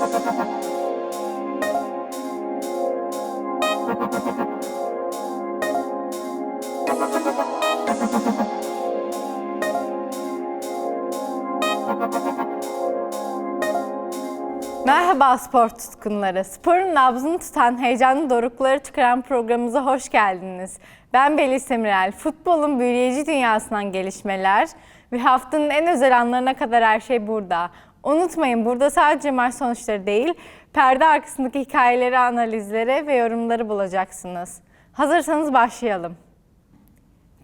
Merhaba spor tutkunları. Sporun nabzını tutan, heyecanlı dorukları çıkaran programımıza hoş geldiniz. Ben Beliz Semirel. Futbolun büyüleyici dünyasından gelişmeler ve haftanın en özel anlarına kadar her şey burada. Unutmayın burada sadece maç sonuçları değil, perde arkasındaki hikayeleri, analizleri ve yorumları bulacaksınız. Hazırsanız başlayalım.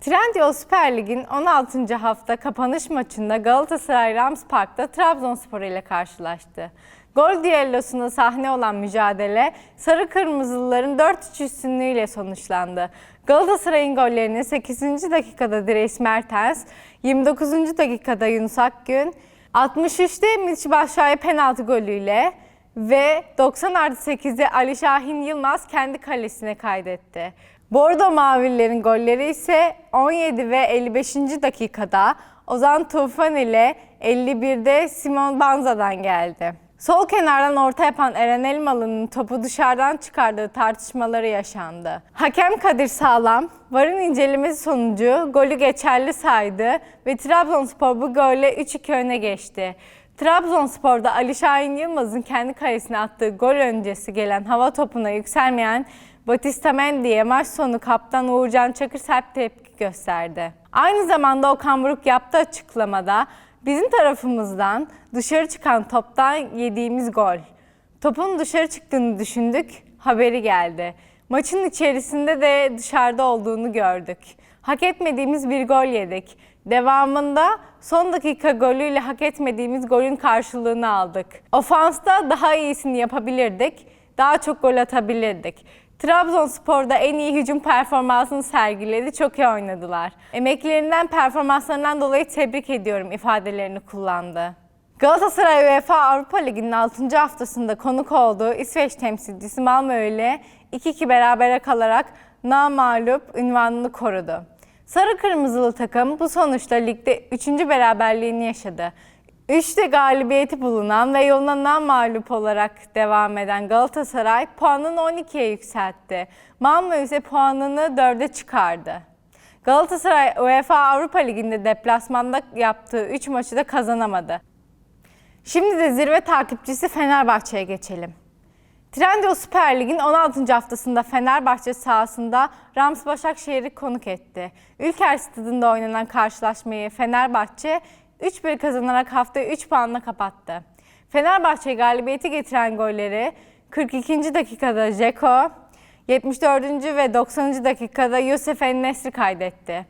Trendyol Süper Lig'in 16. hafta kapanış maçında Galatasaray Rams Park'ta Trabzonspor ile karşılaştı. Gol düellosunda sahne olan mücadele Sarı Kırmızılıların 4-3 üstünlüğüyle sonuçlandı. Galatasaray'ın gollerini 8. dakikada Dries Mertens, 29. dakikada Yunus Akgün, 63'te Mitch Başşuay penaltı golüyle ve 90 artı 8'de Ali Şahin Yılmaz kendi kalesine kaydetti. Bordo Mavililerin golleri ise 17 ve 55. dakikada Ozan Tufan ile 51'de Simon Banza'dan geldi. Sol kenardan orta yapan Eren Elmalı'nın topu dışarıdan çıkardığı tartışmaları yaşandı. Hakem Kadir Sağlam, VAR'ın incelemesi sonucu golü geçerli saydı ve Trabzonspor bu golle 3-2 öne geçti. Trabzonspor'da Ali Şahin Yılmaz'ın kendi kalesine attığı gol öncesi gelen hava topuna yükselmeyen Batista Mendy'ye maç sonu kaptan Uğurcan Çakır sert tepki gösterdi. Aynı zamanda Okan Buruk yaptığı açıklamada bizim tarafımızdan dışarı çıkan toptan yediğimiz gol. Topun dışarı çıktığını düşündük, haberi geldi. Maçın içerisinde de dışarıda olduğunu gördük. Hak etmediğimiz bir gol yedik. Devamında son dakika golüyle hak etmediğimiz golün karşılığını aldık. Ofansta daha iyisini yapabilirdik. Daha çok gol atabilirdik. Trabzonspor'da en iyi hücum performansını sergiledi. Çok iyi oynadılar. Emeklerinden, performanslarından dolayı tebrik ediyorum ifadelerini kullandı. Galatasaray UEFA Avrupa Ligi'nin 6. haftasında konuk olduğu İsveç temsilcisi Malmö ile 2-2 berabere kalarak namağlup ünvanını korudu. Sarı Kırmızılı takım bu sonuçta ligde 3. beraberliğini yaşadı. Üçte galibiyeti bulunan ve yoluna namağlup olarak devam eden Galatasaray puanını 12'ye yükseltti. Malmö ise puanını 4'e çıkardı. Galatasaray UEFA Avrupa Ligi'nde deplasmanda yaptığı 3 maçı da kazanamadı. Şimdi de zirve takipçisi Fenerbahçe'ye geçelim. Trendyol Süper Lig'in 16. haftasında Fenerbahçe sahasında Rams Başakşehir'i konuk etti. Ülker Stadı'nda oynanan karşılaşmayı Fenerbahçe 3-1 kazanarak haftayı 3 puanla kapattı. Fenerbahçe galibiyeti getiren golleri 42. dakikada Jeko, 74. ve 90. dakikada Yusuf En-Nesri kaydetti.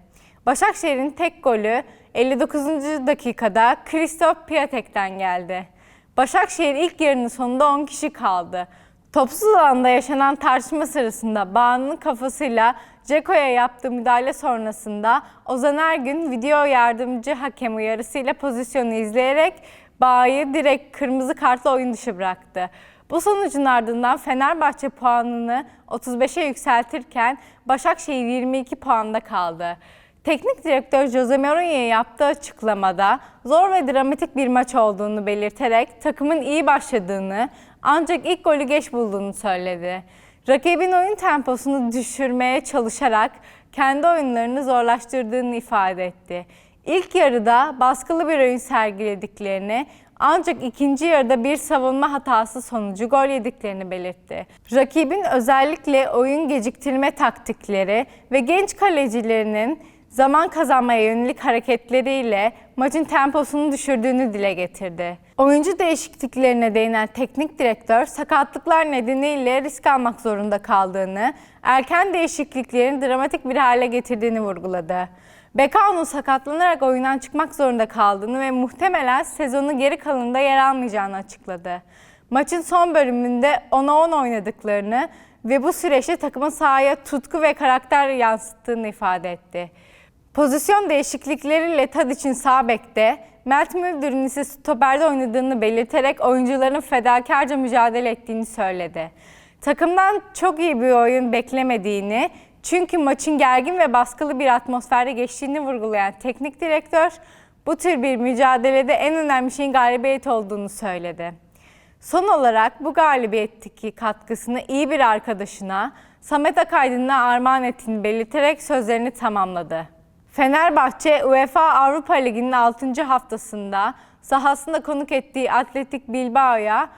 Başakşehir'in tek golü 59. dakikada Christoph Piatek'ten geldi. Başakşehir ilk yarının sonunda 10 kişi kaldı. Topsuz alanda yaşanan tartışma sırasında Bağ'ın kafasıyla Ceko'ya yaptığı müdahale sonrasında Ozan Ergün video yardımcı hakem uyarısıyla pozisyonu izleyerek Bağ'ı direkt kırmızı kartla oyun dışı bıraktı. Bu sonucun ardından Fenerbahçe puanını 35'e yükseltirken Başakşehir 22 puanda kaldı. Teknik direktör Jose Mourinho yaptığı açıklamada zor ve dramatik bir maç olduğunu belirterek takımın iyi başladığını ancak ilk golü geç bulduğunu söyledi. Rakibin oyun temposunu düşürmeye çalışarak kendi oyunlarını zorlaştırdığını ifade etti. İlk yarıda baskılı bir oyun sergilediklerini ancak ikinci yarıda bir savunma hatası sonucu gol yediklerini belirtti. Rakibin özellikle oyun geciktirme taktikleri ve genç kalecilerinin zaman kazanmaya yönelik hareketleriyle maçın temposunu düşürdüğünü dile getirdi. Oyuncu değişikliklerine değinen teknik direktör sakatlıklar nedeniyle risk almak zorunda kaldığını, erken değişikliklerin dramatik bir hale getirdiğini vurguladı. Bekao'nun sakatlanarak oyundan çıkmak zorunda kaldığını ve muhtemelen sezonun geri kalanında yer almayacağını açıkladı. Maçın son bölümünde 10'a 10 oynadıklarını ve bu süreçte takımın sahaya tutku ve karakter yansıttığını ifade etti. Pozisyon değişiklikleriyle Tadic'in sağ bekte, Mert Müldür'ün ise stoperde oynadığını belirterek oyuncuların fedakarca mücadele ettiğini söyledi. Takımdan çok iyi bir oyun beklemediğini, çünkü maçın gergin ve baskılı bir atmosferde geçtiğini vurgulayan teknik direktör, bu tür bir mücadelede en önemli şeyin galibiyet olduğunu söyledi. Son olarak bu galibiyetteki katkısını iyi bir arkadaşına Samet Akaydın'a armağan ettiğini belirterek sözlerini tamamladı. Fenerbahçe UEFA Avrupa Ligi'nin 6. haftasında sahasında konuk ettiği Atletik Bilbao'ya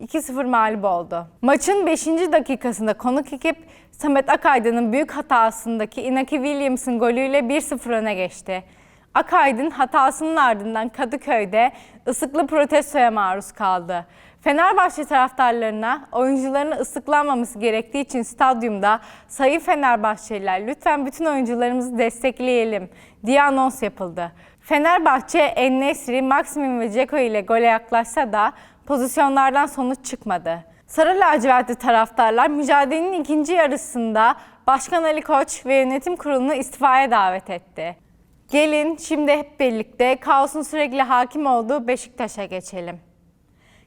2-0 mağlup oldu. Maçın 5. dakikasında konuk ekip Samet Akaydın'ın büyük hatasındaki Inaki Williams'ın golüyle 1-0 öne geçti. Akaydın hatasının ardından Kadıköy'de ısıklı protestoya maruz kaldı. Fenerbahçe taraftarlarına oyuncularının ıslıklanmaması gerektiği için stadyumda sayın Fenerbahçeliler lütfen bütün oyuncularımızı destekleyelim diye anons yapıldı. Fenerbahçe En-Nesyri, Maximum ve Ceko ile gole yaklaşsa da pozisyonlardan sonuç çıkmadı. Sarı lacivertli taraftarlar mücadelenin ikinci yarısında Başkan Ali Koç ve yönetim kurulunu istifaya davet etti. Gelin şimdi hep birlikte kaosun sürekli hakim olduğu Beşiktaş'a geçelim.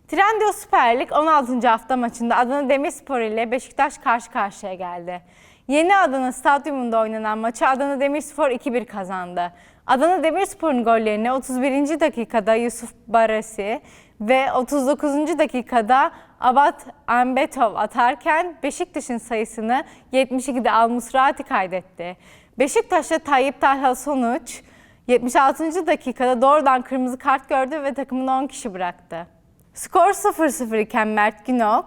Trendyol Süper Lig 16. hafta maçında Adana Demirspor ile Beşiktaş karşı karşıya geldi. Yeni Adana Stadyumunda oynanan maçı Adana Demirspor 2-1 kazandı. Adana Demirspor'un gollerini 31. dakikada Yusuf Barasi ve 39. dakikada Abat Ambetov atarken Beşiktaş'ın sayısını 72'de Al Musrati kaydetti. Beşiktaş'ta Tayyip Talha sonuç 76. dakikada doğrudan kırmızı kart gördü ve takımını 10 kişi bıraktı. Skor 0-0 iken Mert Günok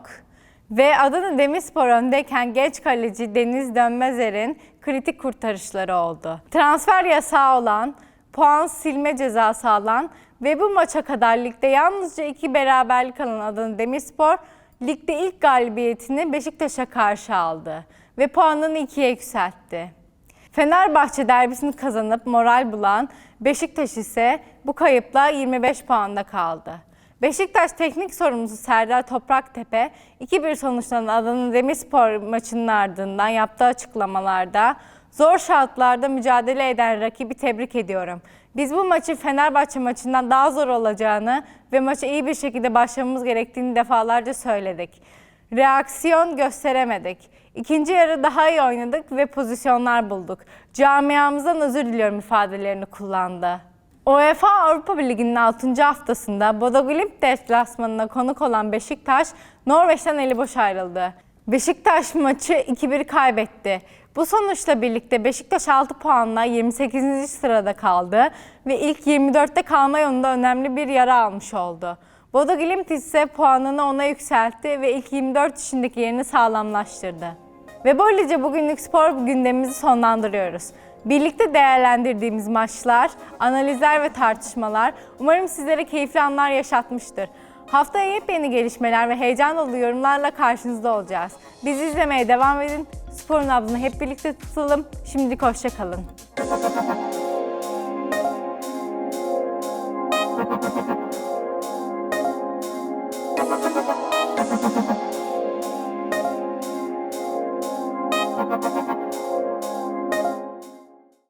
ve Adana Demirspor öndeyken genç kaleci Deniz Dönmezer'in kritik kurtarışları oldu. Transfer yasağı olan, puan silme cezası alan ve bu maça kadar ligde yalnızca iki beraberlik alan Adana Demirspor, ligde ilk galibiyetini Beşiktaş'a karşı aldı ve puanını ikiye yükseltti. Fenerbahçe derbisini kazanıp moral bulan Beşiktaş ise bu kayıpla 25 puanda kaldı. Beşiktaş teknik sorumlusu Serdar Topraktepe 2-1 sonuçlanan Adana Demirspor maçının ardından yaptığı açıklamalarda zor şartlarda mücadele eden rakibi tebrik ediyorum. Biz bu maçın Fenerbahçe maçından daha zor olacağını ve maça iyi bir şekilde başlamamız gerektiğini defalarca söyledik. Reaksiyon gösteremedik. İkinci yarı daha iyi oynadık ve pozisyonlar bulduk. Camiamızdan özür diliyorum ifadelerini kullandı. UEFA Avrupa Ligi'nin 6. haftasında Bodo Glimt deplasmanına konuk olan Beşiktaş, Norveç'ten eli boş ayrıldı. Beşiktaş maçı 2-1 kaybetti. Bu sonuçla birlikte Beşiktaş 6 puanla 28. sırada kaldı ve ilk 24'te kalma yolunda önemli bir yara almış oldu. Bodo Glimt ise puanını ona yükseltti ve ilk 24 içindeki yerini sağlamlaştırdı. Ve böylece bugünlük spor gündemimizi sonlandırıyoruz. Birlikte değerlendirdiğimiz maçlar, analizler ve tartışmalar umarım sizlere keyifli anlar yaşatmıştır. Haftaya yepyeni gelişmeler ve heyecan dolu yorumlarla karşınızda olacağız. Bizi izlemeye devam edin. Sporun nabzını hep birlikte tutalım. Şimdilik hoşçakalın. Thank